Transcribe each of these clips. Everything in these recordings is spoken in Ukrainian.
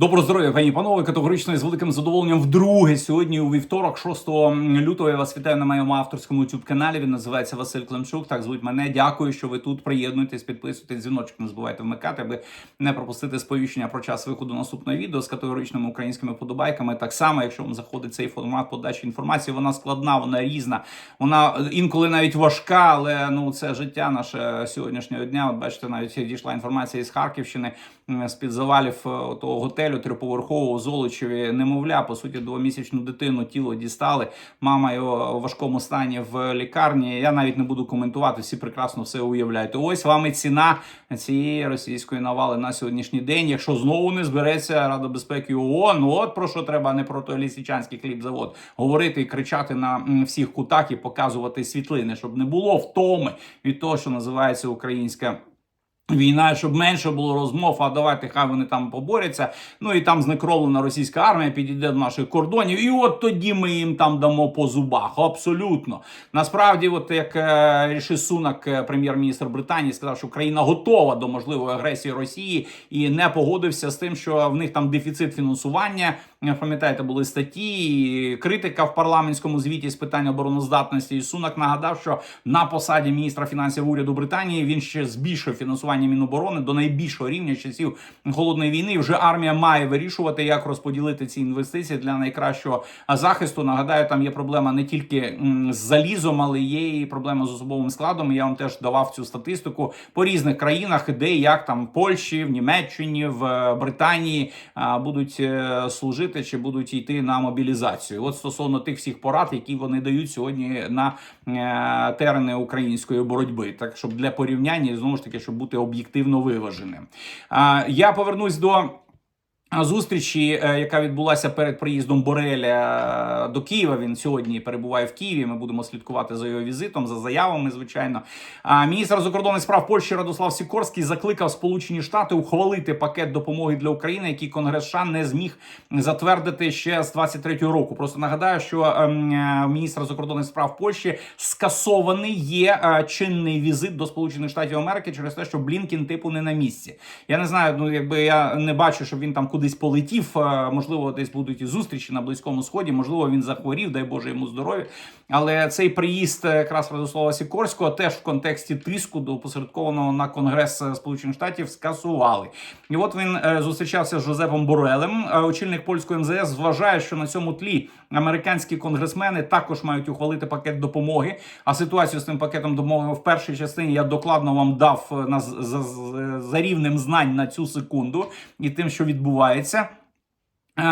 Доброго здоров'я, пані панове. Категорично і з великим задоволенням вдруге сьогодні у вівторок, 6 лютого. Я вас вітаю на моєму авторському youtube каналі. Він називається Василь Климчук. Так звуть мене. Дякую, що ви тут приєднуєтесь, підписуйтесь, дзвіночок не забувайте вмикати, аби не пропустити сповіщення про час виходу наступного відео з категоричними українськими подобайками. Так само, якщо вам заходить цей формат подачі інформації, вона складна, вона різна, вона інколи навіть важка, але ну це життя наше сьогоднішнього дня. От бачите, навіть дійшла інформація із Харківщини з під завалів е, того готелю триповерхового Золочеві. Немовля, по суті, двомісячну дитину тіло дістали. Мама його у важкому стані в лікарні. Я навіть не буду коментувати. Всі прекрасно все уявляють. Ось вам і ціна цієї російської навали на сьогоднішній день. Якщо знову не збереться Рада безпеки ООН, ну от про що треба не про той лісічанський хлібзавод говорити і кричати на всіх кутах і показувати світлини, щоб не було втоми від того, що називається українська. Війна, щоб менше було розмов, а давайте хай вони там поборються. Ну і там знекровлена російська армія підійде до наших кордонів, і от тоді ми їм там дамо по зубах. Абсолютно. Насправді, от як е, Ріші Сунак, е, прем'єр-міністр Британії, сказав, що країна готова до можливої агресії Росії і не погодився з тим, що в них там дефіцит фінансування. Пам'ятаєте, були статті, критика в парламентському звіті з питань обороноздатності. І Сунак нагадав, що на посаді міністра фінансів уряду Британії він ще збільшив фінансування Міноборони до найбільшого рівня часів холодної війни. І Вже армія має вирішувати, як розподілити ці інвестиції для найкращого захисту. Нагадаю, там є проблема не тільки з залізом, але є і проблема з особовим складом. Я вам теж давав цю статистику по різних країнах, де як там в Польщі, в Німеччині, в е, Британії будуть е, служити чи будуть йти на мобілізацію. От стосовно тих всіх порад, які вони дають сьогодні на е, терени української боротьби, так щоб для порівняння знову ж таки, щоб бути об'єктивно виваженим. Я повернусь до. Зустрічі, е, яка відбулася перед приїздом Бореля до Києва. Він сьогодні перебуває в Києві. Ми будемо слідкувати за його візитом, за заявами. Звичайно, а міністр закордонних справ Польщі Радослав Сікорський закликав Сполучені Штати ухвалити пакет допомоги для України, який Конгрес США не зміг затвердити ще з 23-го року. Просто нагадаю, що ем, е, міністр закордонних справ Польщі скасований є е, чинний візит до Сполучених Штатів Америки через те, що Блінкін типу не на місці. Я не знаю, ну якби я не бачу, щоб він там кудись полетів. Можливо, десь будуть і зустрічі на близькому сході. Можливо, він захворів, дай Боже йому здоров'я. Але цей приїзд е, якраз Радослава Сікорського теж в контексті тиску до опосередкованого на Конгрес е, Сполучених Штатів скасували. І от він е, зустрічався з Жозепом Борелем. Очільник польського МЗС вважає, що на цьому тлі американські конгресмени також мають ухвалити пакет допомоги. А ситуацію з цим пакетом допомоги в першій частині я докладно вам дав на за, за, за рівнем знань на цю секунду і тим, що відбувається. Е,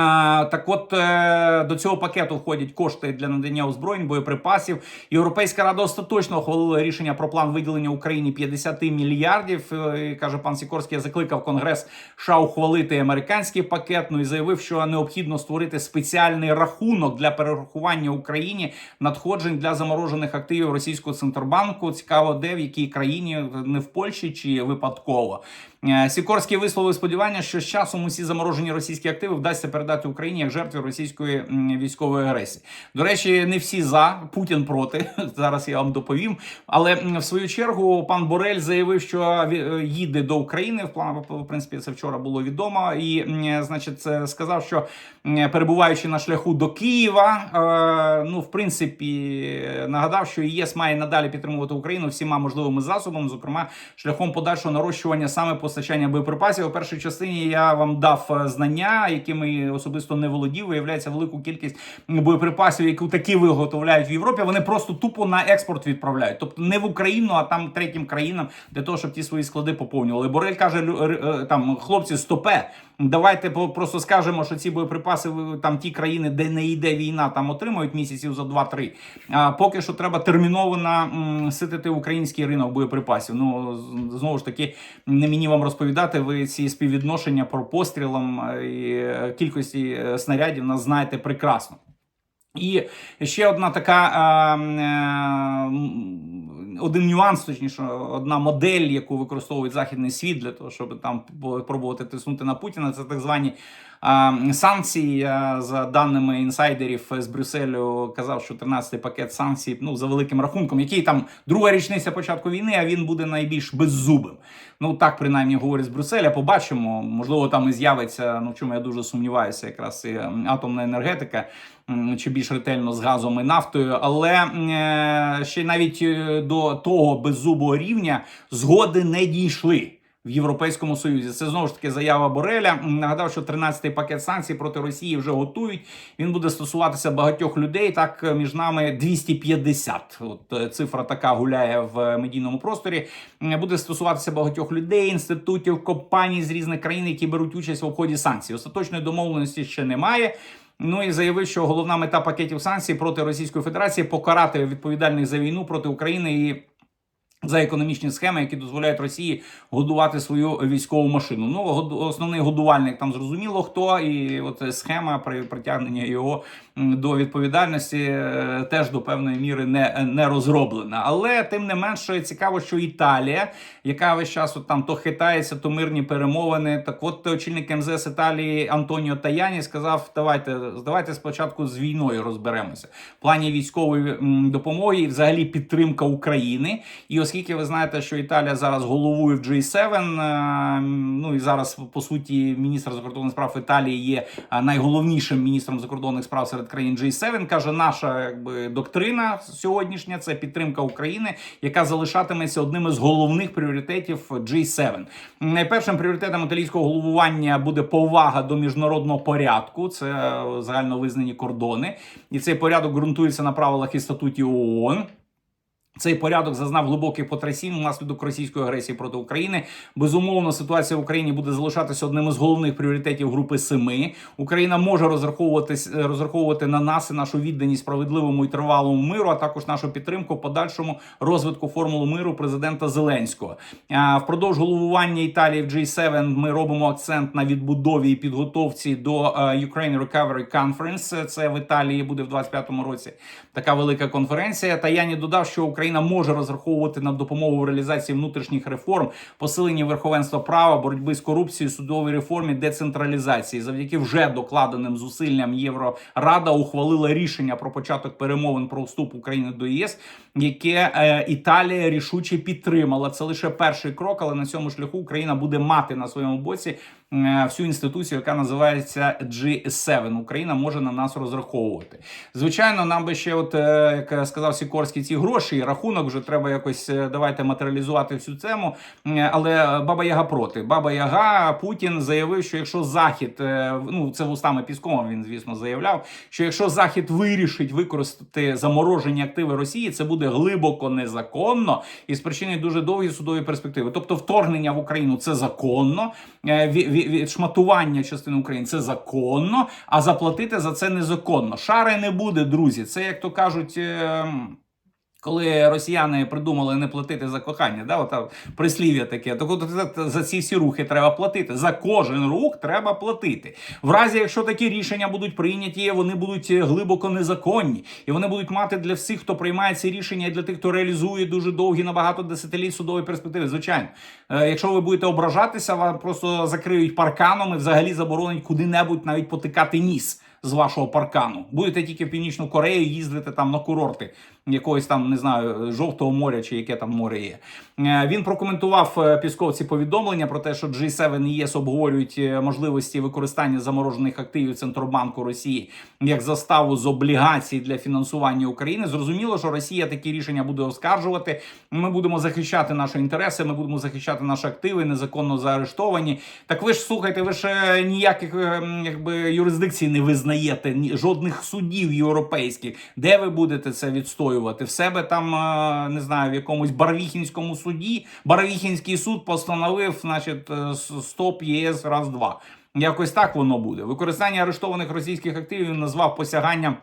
Так от е, до цього пакету входять кошти для надання озброєнь, боєприпасів. Європейська рада остаточно ухвалила рішення про план виділення Україні 50 мільярдів. Е, Каже пан Сікорський, закликав Конгрес США ухвалити американський пакет. Ну і заявив, що необхідно створити спеціальний рахунок для перерахування Україні надходжень для заморожених активів російського центробанку. Цікаво, де в якій країні не в Польщі чи випадково. Е, Сікорський висловив сподівання, що з часом усі заморожені російські активи вдасться передати Україні як жертві російської військової агресії. До речі, не всі за Путін проти. Зараз я вам доповім. Але в свою чергу пан Борель заявив, що ві- е, їде до України. В плану в принципі це вчора було відомо. І значить, сказав, що перебуваючи на шляху до Києва, е, ну в принципі нагадав, що ЄС має надалі підтримувати Україну всіма можливими засобами, зокрема шляхом подальшого нарощування саме постачання боєприпасів. У першій частині я вам дав е, знання, якими особисто не володів. Виявляється велику кількість боєприпасів, які такі виготовляють в Європі. Вони просто тупо на експорт відправляють, тобто не в Україну, а там третім країнам для того, щоб ті свої склади поповнювали. Борель каже, е, там хлопці, стопе. Давайте просто скажемо, що ці боєприпаси там ті країни, де не йде війна, там отримують місяців за 2-3. А поки що треба терміново наситити український ринок боєприпасів. Ну знову ж таки, не мені вам розповідати. Ви ці співвідношення про пострілам е, і е, кількості е, снарядів нас знаєте прекрасно. І ще одна така е, один нюанс, точніше, одна модель, яку використовує західний світ для того, щоб там пробувати тиснути на Путіна. Це так звані санкції. За даними інсайдерів з Брюсселю, казав, що 13-й пакет санкцій, ну за великим рахунком, який там друга річниця початку війни, а він буде найбільш беззубим. Ну так принаймні говорять з Брюсселя. Побачимо. Можливо, там і з'явиться. Ну в чому я дуже сумніваюся, якраз і атомна енергетика. Чи більш ретельно з газом і нафтою, але е, ще навіть е, до того беззубого рівня згоди не дійшли в Європейському Союзі. Це знову ж таки заява Бореля. Нагадав, що 13-й пакет санкцій проти Росії вже готують. Він буде стосуватися багатьох людей. Так е, між нами 250. От цифра така гуляє в медійному просторі. Буде стосуватися багатьох людей, інститутів, компаній з різних країн, які беруть участь в обході санкцій. Остаточної домовленості ще немає. Ну і заявив, що головна мета пакетів санкцій проти Російської Федерації покарати відповідальних за війну проти України і. За економічні схеми, які дозволяють Росії годувати свою військову машину. Ну основний годувальник там зрозуміло хто, і от схема при притягнення його до відповідальності е, теж до певної міри не, не розроблена. Але тим не менше цікаво, що Італія, яка весь час от там то хитається, то мирні перемовини. Так, от очільник МЗС Італії Антоніо Таяні сказав: давайте давайте спочатку з війною розберемося. В плані військової допомоги взагалі підтримка України. І оскільки ви знаєте, що Італія зараз головує в G7, е, ну і зараз по суті міністр закордонних справ Італії є е, найголовнішим міністром закордонних справ серед країн G7, каже, наша якби доктрина сьогоднішня це підтримка України, яка залишатиметься одним із головних пріоритетів G7. Найпершим пріоритетом італійського головування буде повага до міжнародного порядку. Це е, загально визнані кордони, і цей порядок ґрунтується на правилах і статуті ООН. Цей порядок зазнав глибоких потрясінь внаслідок російської агресії проти України. Безумовно, ситуація в Україні буде залишатися одним із головних пріоритетів групи семи. Україна може розраховувати розраховувати на нас і нашу відданість справедливому і тривалому миру, а також нашу підтримку в подальшому розвитку формули миру президента Зеленського. Впродовж головування Італії в G7 ми робимо акцент на відбудові і підготовці до е, Ukraine Recovery Conference. Це в Італії буде в 25-му році. Така велика конференція. Таяні додав, що Україна може розраховувати на допомогу в реалізації внутрішніх реформ, посиленні верховенства права, боротьби з корупцією, судовій реформі, децентралізації. Завдяки вже докладеним зусиллям Єврорада ухвалила рішення про початок перемовин про вступ України до ЄС, яке е, Італія рішуче підтримала. Це лише перший крок, але на цьому шляху Україна буде мати на своєму боці е, всю інституцію, яка називається G7. Україна може на нас розраховувати. Звичайно, нам би ще, от е, як сказав Сікорський, ці гроші і рахунок вже треба якось е, давайте матеріалізувати всю тему. Е, Але Баба Яга проти. Баба Яга Путін заявив, що якщо Захід, е, ну це вустами Піскова, він звісно заявляв, що якщо Захід вирішить використати заморожені активи Росії, це буде глибоко незаконно і спричинить дуже довгі судові перспективи. Тобто, вторгнення в Україну це законно, е, ві- ві- відшматування частини України це законно, а заплатити за це незаконно. Шари не буде, друзі. Це як то кажуть. Коли росіяни придумали не платити за кохання, да, от прислів'я таке, так от за, ці всі рухи треба платити. За кожен рух треба платити. В разі, якщо такі рішення будуть прийняті, вони будуть е, глибоко незаконні, і вони будуть мати для всіх, хто приймає ці рішення, і для тих, хто реалізує дуже довгі на багато десятиліть судової перспективи. Звичайно, Е, якщо ви будете ображатися, вам просто закриють парканом і взагалі заборонять куди-небудь навіть потикати ніс з вашого паркану. Будете тільки в Північну Корею їздити там на курорти якогось там, не знаю, жовтого моря чи яке там море є. Е, Він прокоментував е, Пісковці повідомлення про те, що G7 і ЄС обговорюють е, можливості використання заморожених активів Центробанку Росії як заставу з облігацій для фінансування України. Зрозуміло, що Росія такі рішення буде оскаржувати. Ми будемо захищати наші інтереси, ми будемо захищати наші активи, незаконно заарештовані. Так ви ж слухайте, ви ж ніяких якби юрисдикцій не визнаєте, ні жодних судів європейських. Де ви будете це відстоювати? В себе там е, не знаю, в якомусь Барвіхінському суді. Барвіхінський суд постановив, значить, е, стоп ЄС раз два. Якось так воно буде. Використання арештованих російських активів назвав посяганням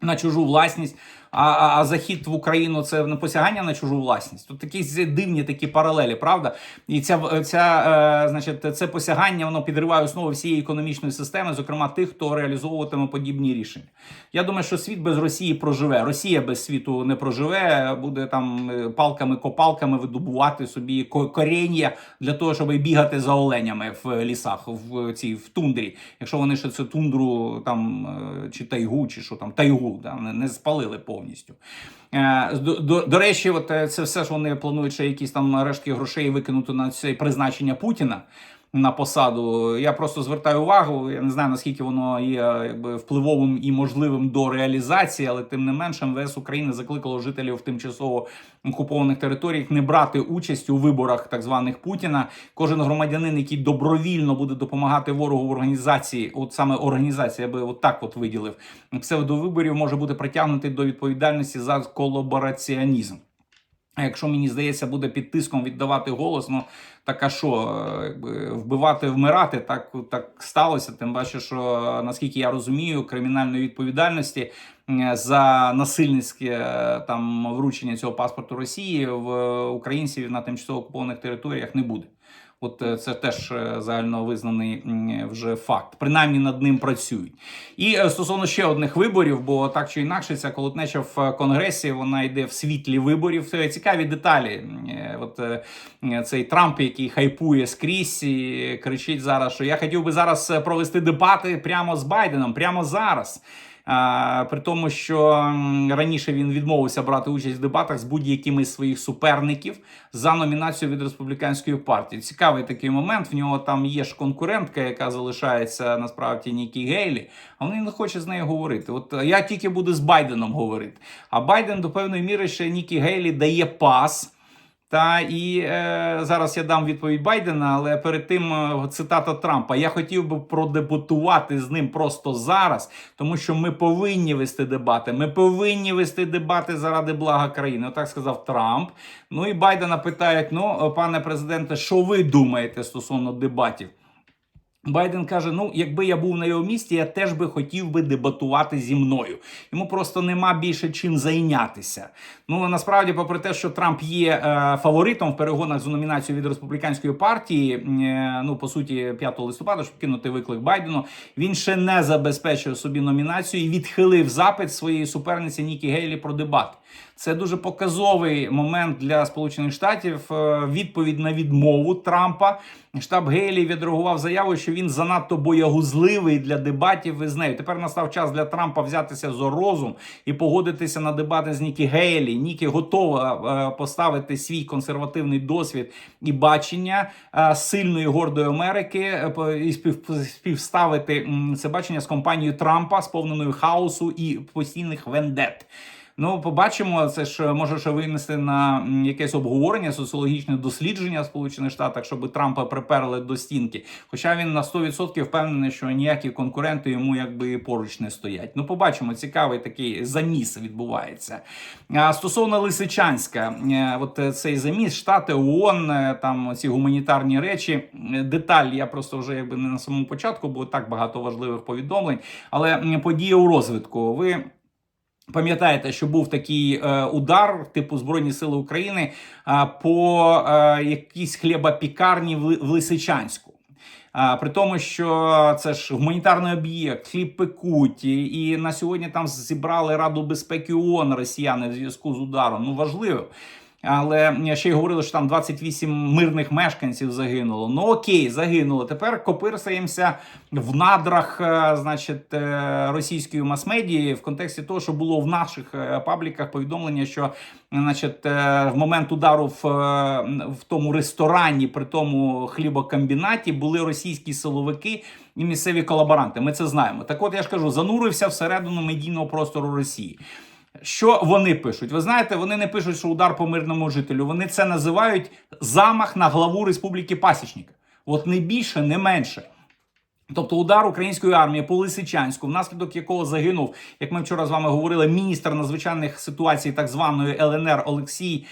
на чужу власність. А, а, захід в Україну це не посягання на чужу власність. Тут якісь дивні такі паралелі, правда? І ця, ця е, значить, це посягання воно підриває основу всієї економічної системи, зокрема тих, хто реалізовуватиме подібні рішення. Я думаю, що світ без Росії проживе. Росія без світу не проживе, буде там е, палками-копалками видобувати собі ко- коріння для того, щоб бігати за оленями в лісах, в цій в тундрі. Якщо вони ще цю тундру там е, чи тайгу, чи що там тайгу да, не, спалили повністю. Е, До, до, до речі, от е, це все ж вони планують ще якісь там рештки грошей викинути на це призначення Путіна. На посаду я просто звертаю увагу. Я не знаю наскільки воно є якби впливовим і можливим до реалізації, але тим не менше МВС України закликало жителів тимчасово окупованих територіях не брати участь у виборах так званих Путіна. Кожен громадянин, який добровільно буде допомагати ворогу в організації, от саме організація, я би от от виділив псевдовиборів, може бути притягнутий до відповідальності за колабораціонізм. А якщо мені здається, буде під тиском віддавати голос, ну так а що, е, якби вбивати, вмирати, так так сталося. Тим більше, що е, наскільки я розумію, кримінальної відповідальності за насильницьке е, там вручення цього паспорту Росії в українців на тимчасово окупованих територіях не буде. От е, це теж е, загально визнаний вже факт. Принаймні над ним працюють. І е, стосовно ще одних виборів, бо так чи інакше, ця колотнеча в конгресі вона йде в світлі виборів. Це цікаві деталі. От цей Трамп, який хайпує скрізь і кричить зараз, що я хотів би зараз провести дебати прямо з Байденом, прямо зараз. При тому, що раніше він відмовився брати участь в дебатах з будь-якими з своїх суперників за номінацію від республіканської партії. Цікавий такий момент. В нього там є ж конкурентка, яка залишається насправді Нікі Гейлі, а він не хоче з нею говорити. От е, я тільки буду з Байденом говорити. А Байден до певної міри ще Нікі Гейлі дає пас. Та і е, зараз я дам відповідь Байдена, але перед тим е, цитата Трампа: я хотів би продебатувати з ним просто зараз, тому що ми повинні вести дебати. Ми повинні вести дебати заради блага країни. Отак сказав Трамп. Ну і Байдена питають: ну, пане президенте, що ви думаєте стосовно дебатів? Байден каже: ну, якби я був на його місці, я теж би хотів би дебатувати зі мною. Йому просто нема більше чим зайнятися. Ну насправді, попри те, що Трамп є е, фаворитом в перегонах за номінацію від республіканської партії, е, ну по суті, 5 листопада, щоб кинути виклик Байдену, він ще не забезпечив собі номінацію і відхилив запит своєї суперниці Нікі Гейлі про дебат. Це дуже показовий момент для Сполучених Штатів. Е, Відповідь на відмову Трампа. Штаб Гейлі відреагував заявою, що він занадто боягузливий для дебатів із нею. Тепер настав час для Трампа взятися за розум і погодитися на дебати з Нікі Гейлі. Нікі готова е, поставити свій консервативний досвід і бачення е, сильної гордої Америки і спів- співставити це бачення з компанією Трампа, сповненою хаосу і постійних вендет. Ну, побачимо, це ж може ще винести на якесь обговорення, соціологічне дослідження Сполучених Штатах, щоб Трампа приперли до стінки. Хоча він на 100% впевнений, що ніякі конкуренти йому якби поруч не стоять. Ну, побачимо, цікавий такий заміс відбувається. А стосовно Лисичанська, е, от е, цей заміс, штати ООН, е, там ці гуманітарні речі. Деталь я просто вже якби не на самому початку, бо так багато важливих повідомлень. Але м, подія у розвитку. Ви. Пам'ятаєте, що був такий е, удар, типу Збройні Сили України, е, по е, якійсь хлібопікарні в, в Лисичанську. А, при тому, що це ж гуманітарний об'єкт, хліб пекуть, і, на сьогодні там зібрали Раду безпеки ООН росіяни в зв'язку з ударом. Ну важливо. Але ще й говорили, що там 28 мирних мешканців загинуло. Ну окей, загинуло. Тепер копирсаємося в надрах, е, значить, е, російської мас-медії в контексті того, що було в наших е, пабліках повідомлення, що значить, в момент удару в, в тому ресторані, при тому хлібокомбінаті, були російські силовики і місцеві колаборанти. Ми це знаємо. Так, от я ж кажу, занурився всередину медійного простору Росії. Що вони пишуть? Ви знаєте, вони не пишуть, що удар по мирному жителю. Вони це називають замах на главу Республіки Пасічника. От не більше, не менше. Тобто удар української армії по Лисичанську, внаслідок якого загинув, як ми вчора з вами говорили, міністр надзвичайних ситуацій так званої ЛНР Олексій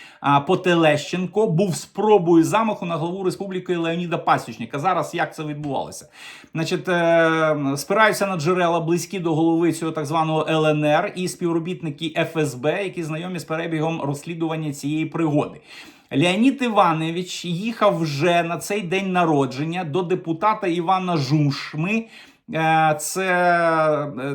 Потелещенко, був спробою замаху на главу республіки Леоніда Пасічника. Зараз як це відбувалося? Значить, е, спираються на джерела близькі до голови цього так званого ЛНР і співробітники ФСБ, які знайомі з перебігом розслідування цієї пригоди. Леонід Іванович їхав вже на цей день народження до депутата Івана Жушми. Е, Це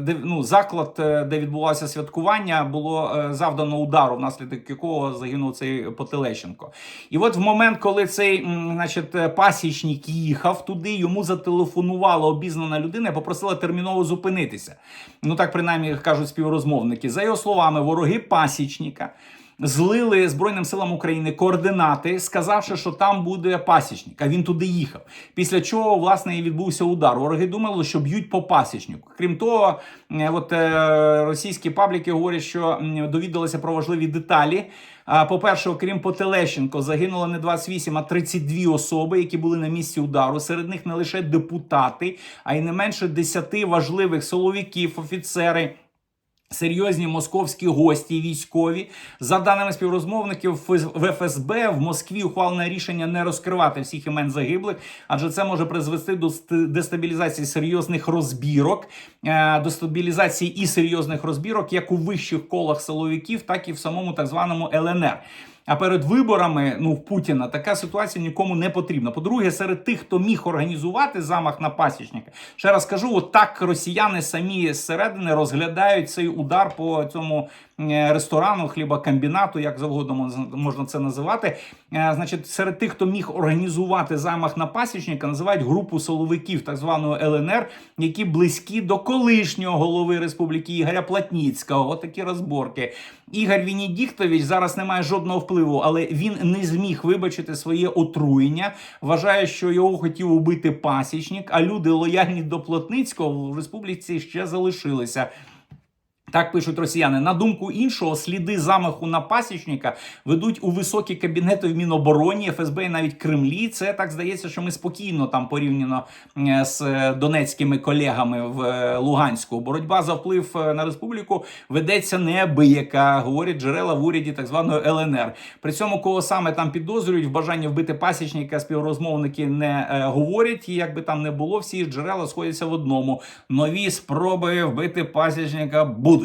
е, ну, заклад, е, де відбувалося святкування, було завдано удару, внаслідок якого загинув цей Потелещенко. І от в момент, коли цей значить, пасічник їхав туди, йому зателефонувала обізнана людина і попросила терміново зупинитися. Ну так принаймні кажуть співрозмовники. За його словами, вороги пасічника злили Збройним силам України координати, сказавши, що там буде пасічник. А він туди їхав. Після чого власне і відбувся удар. Вороги думали, що б'ють по пасічнику. Крім того, от е, російські пабліки говорять, що довідалися про важливі деталі. По-перше, окрім Потелещенко, загинуло не 28, а 32 особи, які були на місці удару. Серед них не лише депутати, а й не менше 10 важливих силовиків, офіцери. Серйозні московські гості військові за даними співрозмовників в ФСБ в Москві ухвалене рішення не розкривати всіх імен загиблих, адже це може призвести до дестабілізації серйозних розбірок, е, до стабілізації і серйозних розбірок, як у вищих колах силовиків, так і в самому так званому ЛНР. А перед виборами ну в Путіна така ситуація нікому не потрібна. По-друге, серед тих, хто міг організувати замах на пасічника, ще раз кажу, отак росіяни самі зсередини розглядають цей удар по цьому ресторану, хлібокомбінату, як завгодно мож- можна це називати. Е, Значить, серед тих, хто міг організувати замах на пасічника, називають групу силовиків так званого ЛНР, які близькі до колишнього голови республіки Ігоря Платніцького. От такі розборки. Ігор Вінідіктович зараз не має жодного впливу, але він не зміг вибачити своє отруєння. Вважає, що його хотів убити пасічник, а люди лояльні до Плотницького в республіці ще залишилися. Так пишуть росіяни. На думку іншого, сліди замаху на пасічника ведуть у високі кабінети в Мінобороні, ФСБ і навіть Кремлі. Це так здається, що ми спокійно там порівняно е, з е, донецькими колегами в е, Луганську. Боротьба за вплив на республіку ведеться неабияка, говорять джерела в уряді так званої ЛНР. При цьому кого саме там підозрюють в бажанні вбити пасічника, співрозмовники не говорять. І як би там не було, всі джерела сходяться в одному. Нові спроби вбити пасічника будуть.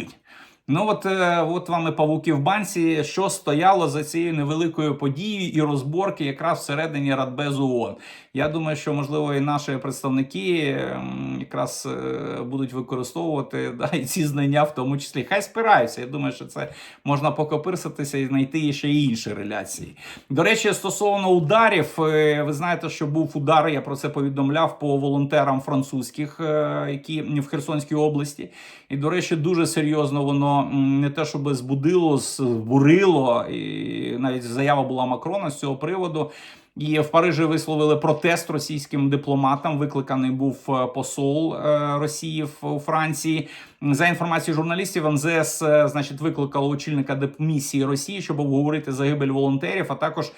Ну от, е, от вам і павуки в банці, що стояло за цією невеликою подією і розборки якраз всередині Радбезу ООН. Я думаю, що можливо і наші представники ем, якраз е, будуть використовувати да, і ці знання, в тому числі. Хай спираються. Я думаю, що це можна покопирсатися і знайти ще інші реляції. До речі, стосовно ударів, е, ви знаєте, що був удар, я про це повідомляв по волонтерам французьких, які в Херсонській області. І, до речі, дуже серйозно воно не те, щоб збудило, збурило, і навіть заява була Макрона з цього приводу. І в Парижі висловили протест російським дипломатам. Викликаний був е, посол е, Росії в Франції. За інформацією журналістів, МЗС е, значить викликало очільника дипмісії Росії, щоб обговорити загибель волонтерів, а також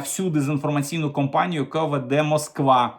всю дезінформаційну кампанію, яка веде Москва.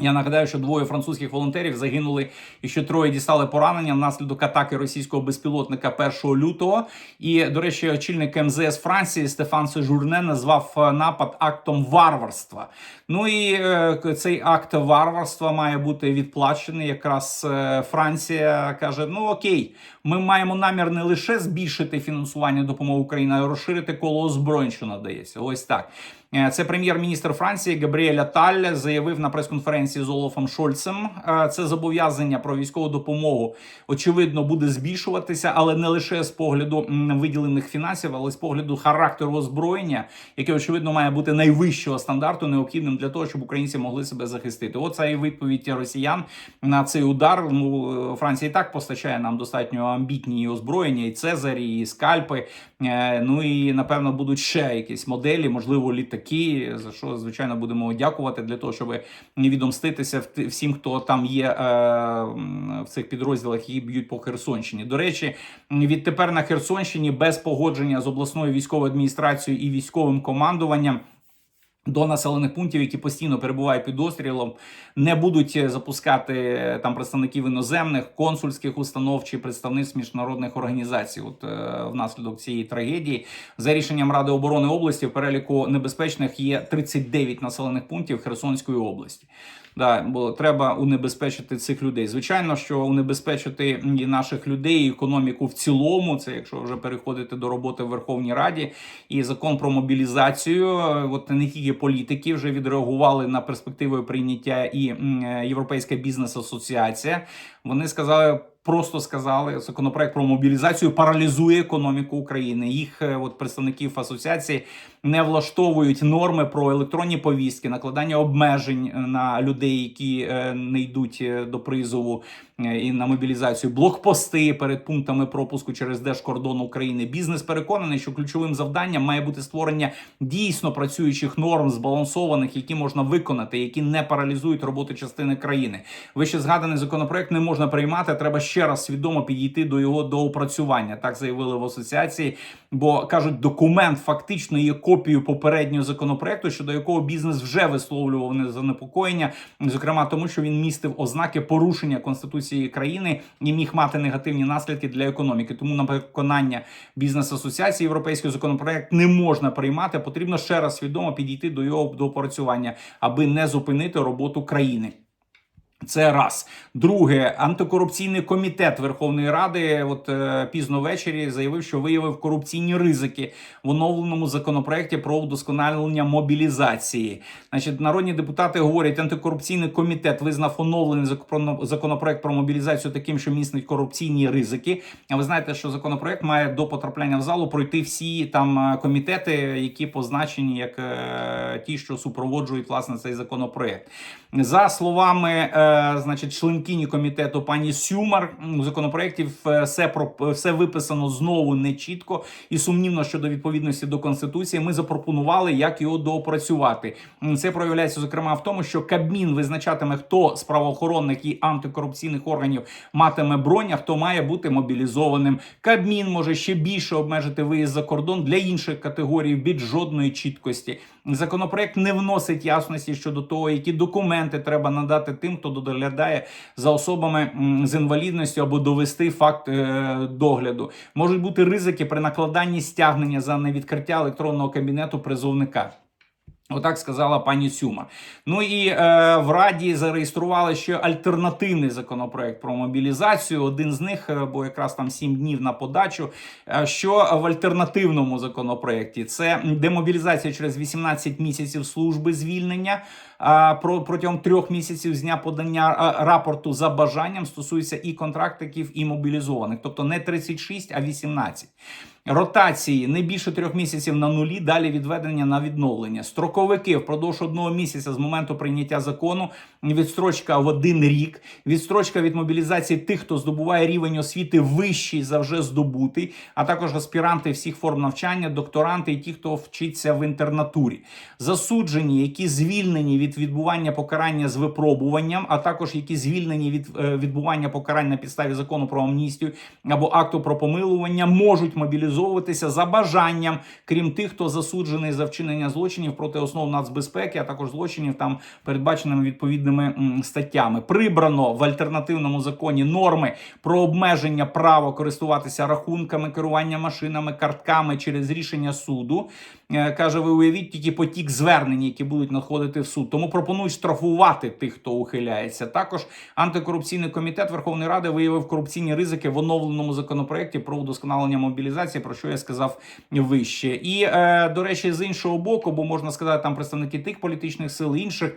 Я нагадаю, що двоє французьких волонтерів загинули і ще троє дістали поранення внаслідок атаки російського безпілотника 1 лютого. І, до речі, очільник МЗС Франції Стефан Сежурне назвав е, напад актом варварства. Ну і е, цей акт варварства має бути відплачений. Якраз е, Франція каже: ну окей, ми маємо намір не лише збільшити фінансування допомоги Україні, а й розширити коло озброєнь, що надається. Ось так. Е, Це прем'єр-міністр Франції Габріель Аталь заявив на прес-конференції з Олафом Шольцем. Е, Це зобов'язання про військову допомогу очевидно буде збільшуватися, але не лише з погляду виділених фінансів, але з погляду характеру озброєння, яке очевидно має бути найвищого стандарту, необхідним для того, щоб українці могли себе захистити. Оце і відповідь росіян на цей удар. Ну Франція і так постачає нам достатньо амбітні озброєння, і Цезарі, і скальпи. Е, Ну і напевно будуть ще якісь моделі, можливо, літаки. За що звичайно будемо дякувати для того, щоб не відомститися всім, хто там є е, в цих підрозділах, які б'ють по Херсонщині. До речі, відтепер на Херсонщині без погодження з обласною військовою адміністрацією і військовим командуванням. До населених пунктів, які постійно перебувають під обстрілом, не будуть е, запускати е, там представників іноземних консульських установ чи представництв міжнародних організацій. От е, внаслідок цієї трагедії, за рішенням Ради оборони області, в переліку небезпечних є 39 населених пунктів Херсонської області. Да, бо треба унебезпечити цих людей. Звичайно, що унебезпечити і наших людей, і економіку в цілому. Це якщо вже переходити до роботи в Верховній Раді, і закон про мобілізацію. От не тільки політики вже відреагували на перспективи прийняття і Європейська бізнес-асоціація. Вони сказали. Просто сказали, законопроект про мобілізацію паралізує економіку України. Їх е, от представників асоціації не влаштовують норми про електронні повістки, накладання обмежень на людей, які е, не йдуть е, до призову е, і на мобілізацію, блокпости перед пунктами пропуску через держкордон України. Бізнес переконаний, що ключовим завданням має бути створення дійсно працюючих норм, збалансованих, які можна виконати, які не паралізують роботу частини країни. Вище згаданий законопроект не можна приймати. Треба ще раз свідомо підійти до його доопрацювання. Так заявили в асоціації, бо кажуть, документ фактично є копією попереднього законопроекту, щодо якого бізнес вже висловлював занепокоєння, зокрема тому, що він містив ознаки порушення конституції країни і міг мати негативні наслідки для економіки. Тому на переконання бізнес-асоціації європейський законопроект не можна приймати. Потрібно ще раз свідомо підійти до його доопрацювання, аби не зупинити роботу країни. Це раз. Друге, антикорупційний комітет Верховної Ради, от е, пізно ввечері, заявив, що виявив корупційні ризики в оновленому законопроекті про вдосконалення мобілізації. Значить, народні депутати говорять, антикорупційний комітет визнав оновлений закон- законопроект про мобілізацію таким, що містить корупційні ризики. А ви знаєте, що законопроект має до потрапляння в залу пройти всі там е, комітети, які позначені як е, ті, що супроводжують власне цей законопроект. За словами. Е, значить, членкині комітету пані Сюмар у законопроекті все про все виписано знову не чітко і сумнівно щодо відповідності до конституції. Ми запропонували, як його доопрацювати. Це проявляється зокрема в тому, що Кабмін визначатиме, хто з правоохоронних і антикорупційних органів матиме бронь, а хто має бути мобілізованим. Кабмін може ще більше обмежити виїзд за кордон для інших категорій без жодної чіткості. Законопроект не вносить ясності щодо того, які документи треба надати тим, хто доглядає за особами з інвалідністю або довести факт е, догляду. Можуть бути ризики при накладанні стягнення за невідкриття електронного кабінету призовника. Отак сказала пані Сюма. Ну і е, в Раді зареєстрували ще альтернативний законопроект про мобілізацію. Один з них, е, бо якраз там сім днів на подачу. Е, що в альтернативному законопроекті це демобілізація через 18 місяців служби звільнення. Про протягом трьох місяців з дня подання рапорту за бажанням стосується і контрактиків, і мобілізованих, тобто не 36, а 18. Ротації не більше трьох місяців на нулі, далі відведення на відновлення. Строковики впродовж одного місяця з моменту прийняття закону. Відстрочка в один рік. Відстрочка від мобілізації тих, хто здобуває рівень освіти вищий за вже здобутий, а також аспіранти всіх форм навчання, докторанти і ті, хто вчиться в інтернатурі. Засуджені, які звільнені від відбування покарання з випробуванням, а також які звільнені від е, відбування покарань на підставі закону про амністію або акту про помилування, можуть мобілізовуватися за бажанням, крім тих, хто засуджений за вчинення злочинів проти основ нацбезпеки, а також злочинів там передбаченими відповідними статтями. Прибрано в альтернативному законі норми про обмеження права користуватися рахунками, керування машинами, картками через рішення суду. Е, Каже, ви уявіть тільки потік звернень, які будуть надходити в суд. Тому пропонують штрафувати тих, хто ухиляється. Також антикорупційний комітет Верховної Ради виявив корупційні ризики в оновленому законопроекті про удосконалення мобілізації, про що я сказав вище. І е, до речі, з іншого боку, бо можна сказати, там представники тих політичних сил інших.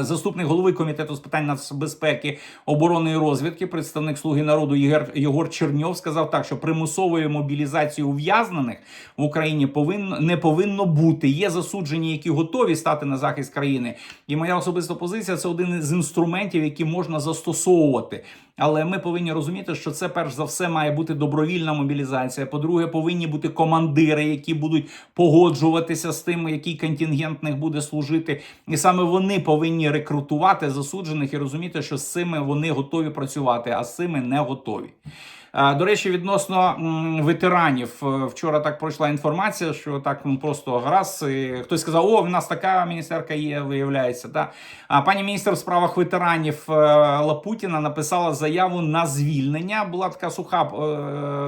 Заступник голови комітету з питань нацбезпеки, оборони і розвідки, представник Слуги народу Єгор, Єгор Черньов сказав так, що примусової мобілізації ув'язнених в Україні повинно не повинно бути. Є засуджені, які готові стати на захист країни. І моя особиста позиція це один з інструментів, які можна застосовувати. Але ми повинні розуміти, що це перш за все має бути добровільна мобілізація. По-друге, повинні бути командири, які будуть погоджуватися з тим, який контингент них буде служити, і саме вони повинні рекрутувати засуджених і розуміти, що з цими вони готові працювати, а з цими не готові. До речі, відносно ветеранів, е, вчора так пройшла інформація, що так просто гаразд. і Хтось сказав, о, в нас така міністерка є, виявляється. Да? А пані міністр в справах ветеранів е, Лапутіна написала заяву на звільнення. Була така суха е,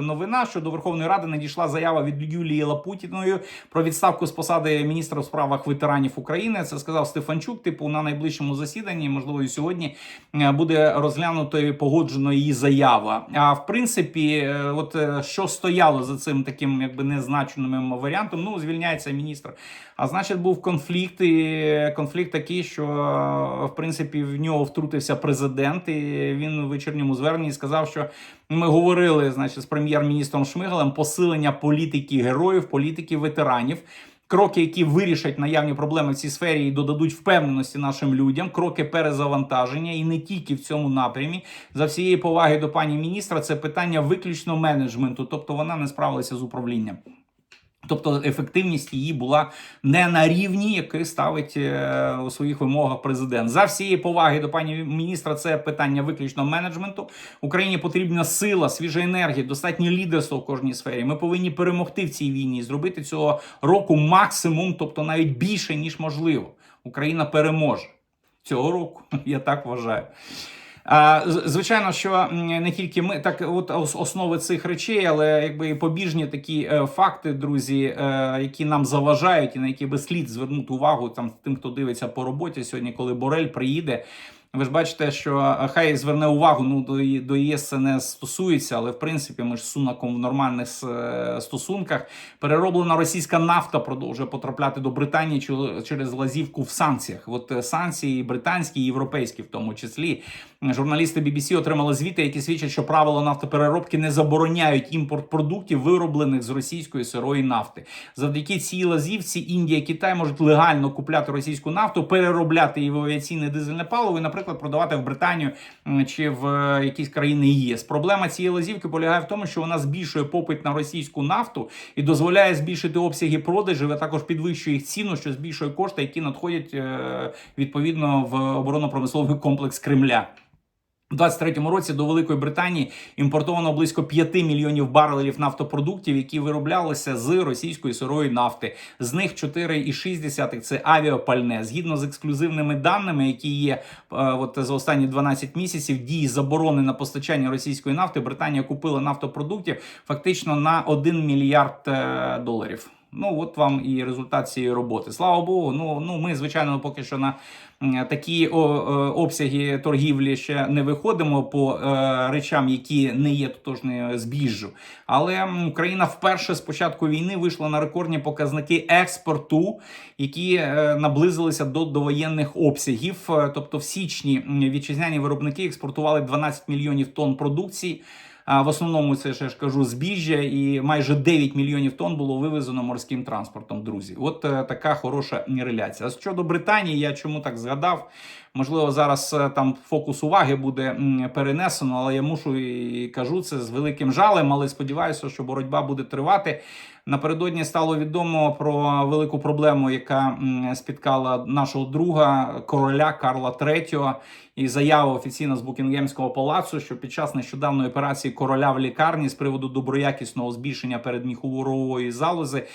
новина, що до Верховної Ради надійшла заява від Юлії Лапутіної про відставку з посади міністра у справах ветеранів України. Це сказав Стефанчук. Типу на найближчому засіданні, можливо, і сьогодні буде розглянуто і погоджено її заява. А в принципі, е, от е, що стояло за цим таким якби незначеним варіантом, ну звільняється міністр. А значить, був конфлікт, і конфлікт такий, що е, в принципі в нього втрутився президент, і він у вечірньому зверненні сказав, що ми говорили, значить, з прем'єр-міністром Шмигалем посилення політики героїв, політики ветеранів. Кроки, які вирішать наявні проблеми в цій сфері і додадуть впевненості нашим людям, кроки перезавантаження, і не тільки в цьому напрямі. За всієї поваги до пані міністра, це питання виключно менеджменту, тобто вона не справилася з управлінням. Тобто ефективність її була не на рівні, який ставить е, у своїх вимогах президент. За всієї поваги до пані міністра, це питання виключно менеджменту. Україні потрібна сила, свіжа енергія, достатнє лідерство в кожній сфері. Ми повинні перемогти в цій війні, і зробити цього року максимум, тобто навіть більше ніж можливо. Україна переможе цього року. Я так вважаю. Звичайно, що не тільки ми, так от основи цих речей, але якби і побіжні такі е, факти, друзі, е, які нам заважають, і на які би слід звернути увагу там тим, хто дивиться по роботі сьогодні, коли Борель приїде. Ви ж бачите, що хай зверне увагу. Ну до до ЄС це не стосується, але в принципі ми ж сунаком в нормальних е, стосунках. Перероблена російська нафта продовжує потрапляти до Британії через лазівку в санкціях. От е, санкції британські і європейські, в тому числі. Журналісти BBC отримали звіти, які свідчать, що правила нафтопереробки не забороняють імпорт продуктів, вироблених з російської сирої нафти. Завдяки цій лазівці Індія Китай можуть легально купляти російську нафту, переробляти її в авіаційне дизельне паливо і, наприклад, продавати в Британію чи в е, якісь країни ЄС. Проблема цієї лазівки полягає в тому, що вона збільшує попит на російську нафту і дозволяє збільшити обсяги продажів, а також підвищує їх ціну, що збільшує кошти, які надходять е, відповідно в оборонно-промисловий комплекс Кремля. У 23-му році до Великої Британії імпортовано близько 5 мільйонів барелів нафтопродуктів, які вироблялися з російської сирої нафти. З них 4,6 – це авіапальне. Згідно з ексклюзивними даними, які є е, от за останні 12 місяців, дії заборони на постачання російської нафти. Британія купила нафтопродуктів фактично на 1 мільярд е, доларів. Ну, от вам і результат цієї роботи. Слава Богу. Ну, ну ми, звичайно, поки що на такі о, е, обсяги торгівлі ще не виходимо по е, речам, які не є тотожною збіжжю. Але Україна вперше з початку війни вийшла на рекордні показники експорту, які е, наблизилися до довоєнних обсягів. Е, Тобто, в січні вітчизняні виробники експортували 12 мільйонів тонн продукції. В основному це ще ж кажу збіжжя, і майже 9 мільйонів тонн було вивезено морським транспортом. Друзі, от е, така хороша реляція. А щодо Британії, я чому так згадав? Можливо, зараз е, там фокус уваги буде перенесено, але я мушу і кажу це з великим жалем. Але сподіваюся, що боротьба буде тривати. Напередодні стало відомо про велику проблему, яка спіткала нашого друга короля Карла III. І заява офіційна з Букінгемського палацу, що під час нещодавної операції короля в лікарні з приводу доброякісного збільшення передміхурової залози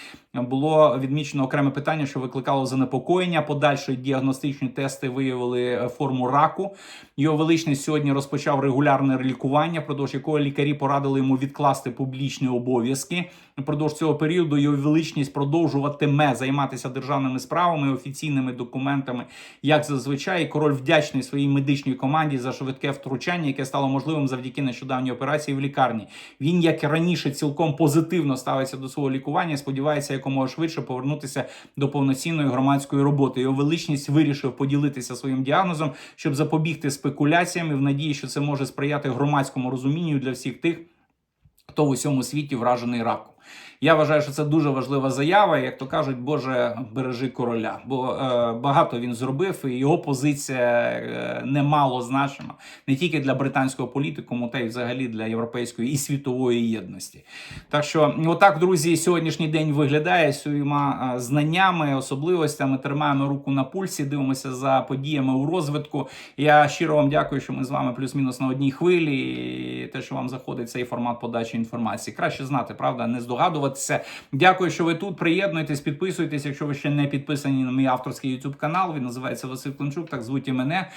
було відмічено окреме питання, що викликало занепокоєння. Подальші діагностичні тести виявили е, форму раку. Його величність сьогодні розпочав регулярне лікування, впродовж якого лікарі порадили йому відкласти публічні обов'язки. Впродовж цього періоду його величність продовжуватиме займатися державними справами, офіційними документами, як зазвичай. Король вдячний своїй медичній команді за швидке втручання, яке стало можливим завдяки нещодавній операції в лікарні. Він, як раніше, цілком позитивно ставиться до свого лікування. Сподівається, якомога швидше повернутися до повноцінної громадської роботи. Його величність вирішив поділитися своїм діагнозом, щоб запобігти спекуляціям і в надії, що це може сприяти громадському розумінню для всіх тих, хто в усьому світі вражений раком. Я вважаю, що це дуже важлива заява. Як то кажуть, Боже, бережи короля. Бо е, багато він зробив, і його позиція е, немало значима не тільки для британського політикуму, та й взагалі для європейської і світової єдності. Так що, отак, друзі, сьогоднішній день виглядає усіма е, знаннями, особливостями. Тримаємо руку на пульсі, дивимося за подіями у розвитку. Я щиро вам дякую, що ми з вами плюс-мінус на одній хвилі. І те, що вам заходить цей формат подачі інформації. Краще знати, правда, не здогадуватися. Дякую, що ви тут. Приєднуйтесь, підписуйтесь, якщо ви ще не підписані на мій авторський YouTube канал. Він називається Василь Климчук. Так звуть і мене.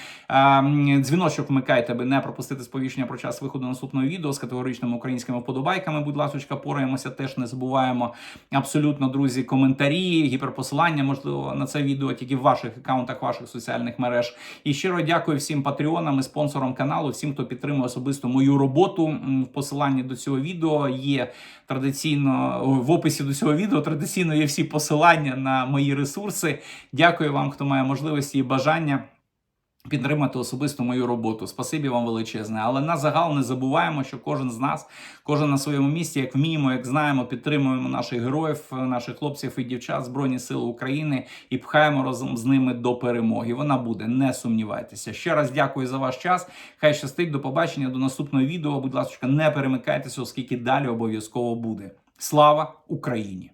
Дзвіночок вмикайте, аби не пропустити сповіщення про час виходу наступного відео з категоричними українськими вподобайками. Будь ласка, пораємося. Теж не забуваємо абсолютно, друзі, коментарі, гіперпосилання, можливо, на це відео тільки в ваших аккаунтах, ваших соціальних мереж. І щиро дякую всім патреонам і спонсорам каналу, всім, хто підтримує особисто мою роботу. В посиланні до цього відео є традиційно о, в описі до цього відео. Традиційно є всі посилання на мої ресурси. Дякую вам, хто має можливості і бажання. Підтримати особисто мою роботу. Спасибі вам величезне. Але на загал не забуваємо, що кожен з нас, кожен на своєму місці, як вміємо, як знаємо, підтримуємо наших героїв, наших хлопців і дівчат Збройні Сили України і пхаємо разом з ними до перемоги. Вона буде, не сумнівайтеся. Ще раз дякую за ваш час. Хай щастить. До побачення, до наступного відео. Будь ласка, не перемикайтеся, оскільки далі обов'язково буде. Слава Україні!